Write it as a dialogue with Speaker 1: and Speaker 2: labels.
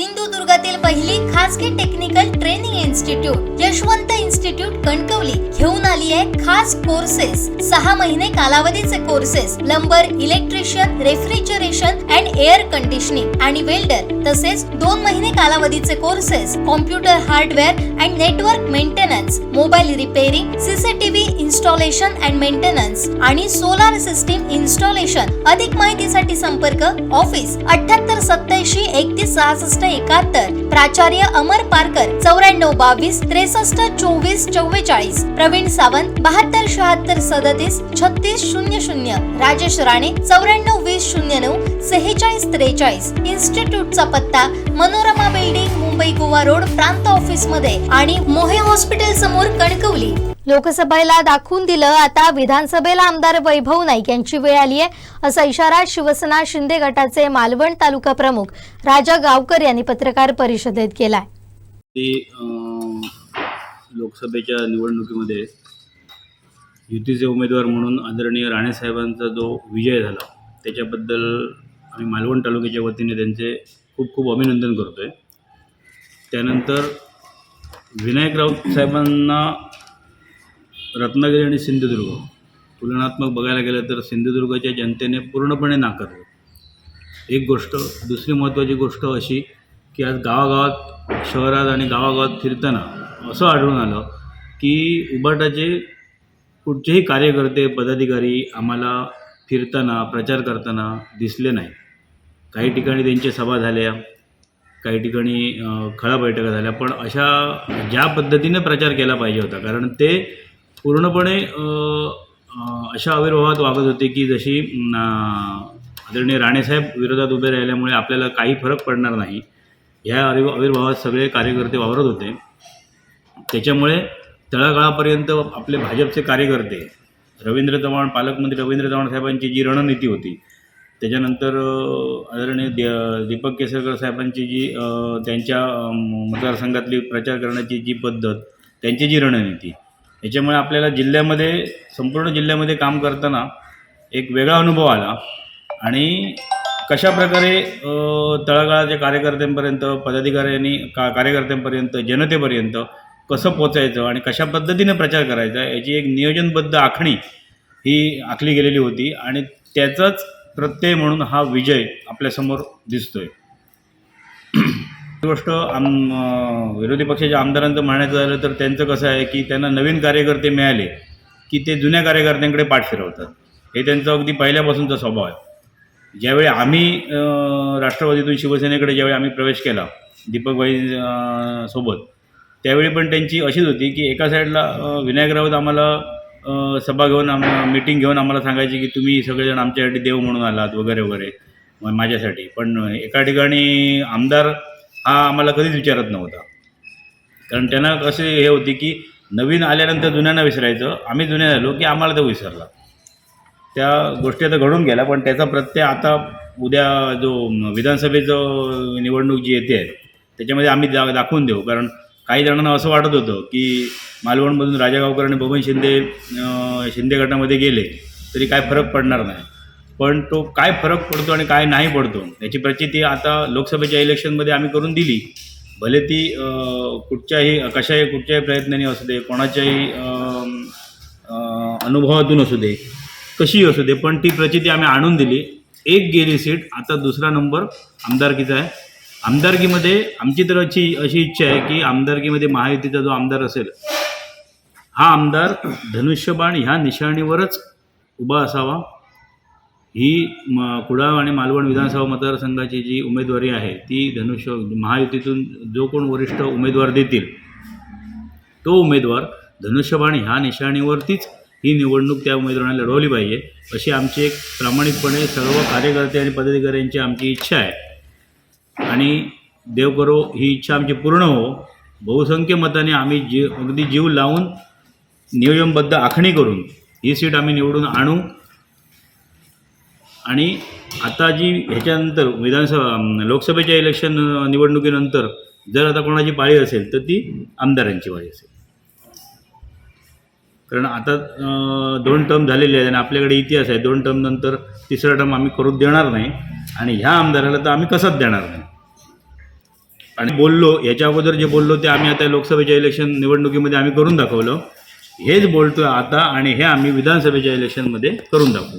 Speaker 1: सिंधुदुर्गातील पहिली खासगी technical training institute Yashwant institute Kankavli घेऊन आली आहे खास कोर्सेस सहा महिने कालावधीचे courses plumber electrician refrigeration and air conditioning आणि वेल्डर तसेच दोन महिने कालावधीचे courses computer hardware and network maintenance mobile repairing CCTV installation and maintenance आणि सोलार सिस्टीम इन्स्टॉलेशन अधिक माहितीसाठी संपर्क ऑफिस अठ्याहत्तर सत्याऐंशी एकतीस सहासष्ट एकाहत्तर. प्राचार्य अमर पारकर चौऱ्याण्णव बावीस त्रेसष्ट चोवीस चव्वेचाळीस. प्रवीण सावंत बहात्तर शहात्तर सदतीस छत्तीस शून्य शून्य. राजेश राणे चौऱ्याण्णव वीस शून्य नऊ सेहेचाळीस त्रेचाळीस. इन्स्टिट्यूटचा पत्ता मनोरमा बिल्डिंग मुंबई गोवा रोड प्रांत ऑफिसमध्ये आणि मोहे हॉस्पिटल समोर कणकवली. लोकसभेला दाखवून दिलं. आता विधानसभेला आमदार वैभव नाईक यांची वेळ आली आहे. असा इशारा शिवसेना शिंदे गटाचे मालवण तालुका प्रमुख राजा गावकर यांनी पत्रकार परिषदेत केलाय.
Speaker 2: लोकसभेच्या निवडणुकीमध्ये युतीचे उमेदवार म्हणून आदरणीय राणेसाहेबांचा जो विजय झाला त्याच्याबद्दल आम्ही मालवण तालुक्याच्या वतीने त्यांचे खूप खूप अभिनंदन करतो आहे त्यानंतर विनायक राऊत साहेबांना रत्नागिरी आणि सिंधुदुर्ग. तुलनात्मक बघायला गेलं तर सिंधुदुर्गच्या जनतेने पूर्णपणे नाकारलं. एक गोष्ट दुसरी महत्त्वाची गोष्ट अशी की आज गावागावात शहरात आणि गावागावात फिरताना असं आढळून आलं की उबाटाचे कुठचेही कार्यकर्ते पदाधिकारी आम्हाला फिरताना प्रचार करताना दिसले नाही. काही ठिकाणी त्यांच्या सभा झाल्या काही ठिकाणी खळा बैठका झाल्या पण अशा ज्या पद्धतीने प्रचार केला पाहिजे होता कारण ते पूर्णपणे अशा आविर्भावात वागत होते की जशी आदरणीय राणेसाहेब विरोधात उभे राहिल्यामुळे आपल्याला काही फरक पडणार नाही. ह्या आविर् आविर्भावात सगळे कार्यकर्ते वावरत होते. त्याच्यामुळे तळागाळापर्यंत आपले भाजपचे कार्यकर्ते रवींद्र चव्हाण पालकमंत्री रवींद्र चव्हाण साहेबांची जी रणनीती होती त्याच्यानंतर आदरणीय दे दीपक केसरकर साहेबांची जी त्यांच्या मतदारसंघातली प्रचार करण्याची जी पद्धत त्यांची जी रणनीती याच्यामुळे आपल्याला जिल्ह्यामध्ये संपूर्ण जिल्ह्यामध्ये काम करताना एक वेगळा अनुभव आला. आणि कशा प्रकारे तळागाळाच्या कार्यकर्त्यांपर्यंत पदाधिकाऱ्यांनी का कार्यकर्त्यांपर्यंत जनतेपर्यंत कसं पोचायचं आणि कशा पद्धतीने प्रचार करायचा याची एक नियोजनबद्ध आखणी ही आखली गेलेली होती आणि त्याचाच प्रत्यय म्हणून हा विजय आपल्यासमोर दिसतोय. गोष्ट आम विरोधी पक्षाच्या आमदारांचं म्हणायचं झालं तर त्यांचं कसं आहे की त्यांना नवीन कार्यकर्ते मिळाले की ते जुन्या कार्यकर्त्यांकडे पाठ फिरवतात. हे त्यांचं अगदी पहिल्यापासूनचा स्वभाव आहे. ज्यावेळी आम्ही राष्ट्रवादीतून शिवसेनेकडे ज्यावेळी आम्ही प्रवेश केला दीपकभाई सोबत त्यावेळी पण त्यांची अशीच होती की एका साईडला विनायक राऊत आम्हाला सभा घेऊन आम मिटिंग घेऊन आम्हाला सांगायचे की तुम्ही सगळेजण आमच्यासाठी देव म्हणून आलात वगैरे वगैरे माझ्यासाठी. पण एका ठिकाणी आमदार हा आम्हाला कधीच विचारत नव्हता. कारण त्यांना कसे हे होती की नवीन आल्यानंतर जुन्यांना विसरायचं. आम्ही जुने झालो की आम्हाला तो विसरला. त्या गोष्टी आता घडून गेल्या पण त्याचा प्रत्यय आता उद्या जो विधानसभेचं निवडणूक जी येते आहे त्याच्यामध्ये आम्ही दा दाखवून देऊ. कारण काही जणांना असं वाटत होतं की मालवणमधून राजागावकर आणि बबन शिंदे शिंदे गटामध्ये गेले तरी काय फरक पडणार नाही. पण तो काय फरक पडतो आणि काय नाही पडतो याची प्रचिती आता लोकसभेच्या इलेक्शनमध्ये आम्ही करून दिली. भले ती कुठच्याही कशाही कुठच्याही प्रयत्नाने असू दे कोणाच्याही अनुभवातून असू दे कशी असू दे पण ती प्रचिती आम्ही आणून दिली. एक गेली सीट आता दुसरा नंबर आमदारकीचा आहे. आमदारकीमध्ये आमची तर अशी अशी इच्छा आहे की आमदारकीमध्ये महायुतीचा जो आमदार असेल हा आमदार धनुष्यबाण ह्या निशाणीवरच उभा असावा. ही म कुडाळ आणि मालवण विधानसभा मतदारसंघाची जी उमेदवारी आहे ती धनुष्य महायुतीतून जो कोण वरिष्ठ उमेदवार देतील तो उमेदवार धनुष्यबाण ह्या निशाणीवरतीच ही निवडणूक त्या उमेदवाराने लढवली पाहिजे अशी आमची एक प्रामाणिकपणे सर्व कार्यकर्ते आणि पदाधिकाऱ्यांची आमची इच्छा आहे. आणि देव करो ही इच्छा आमची पूर्ण हो. बहुसंख्य मताने आम्ही जीव अगदी जीव लावून नियोजनबद्ध आखणी करून ही सीट आम्ही निवडून आणू. आणि आता जी ह्याच्यानंतर विधानसभा लोकसभेच्या इलेक्शन निवडणुकीनंतर जर आता कोणाची पाळी असेल तर ती आमदारांची पाळी असेल. कारण आता दोन टर्म झालेले आहेत आणि आपल्याकडे इतिहास आहे. दोन टर्म नंतर तिसरा टर्म आम्ही करू देणार नाही. आणि ह्या आमदाराला तर आम्ही कसंच देणार नाही? आणि बोललो याच्या अगोदर जे बोललो ते आम्ही आता लोकसभेच्या इलेक्शन निवडणुकीमध्ये आम्ही करून दाखवलं. हेच बोलतो आता आणि हे आम्ही विधानसभेच्या इलेक्शनमध्ये करून दाखवू.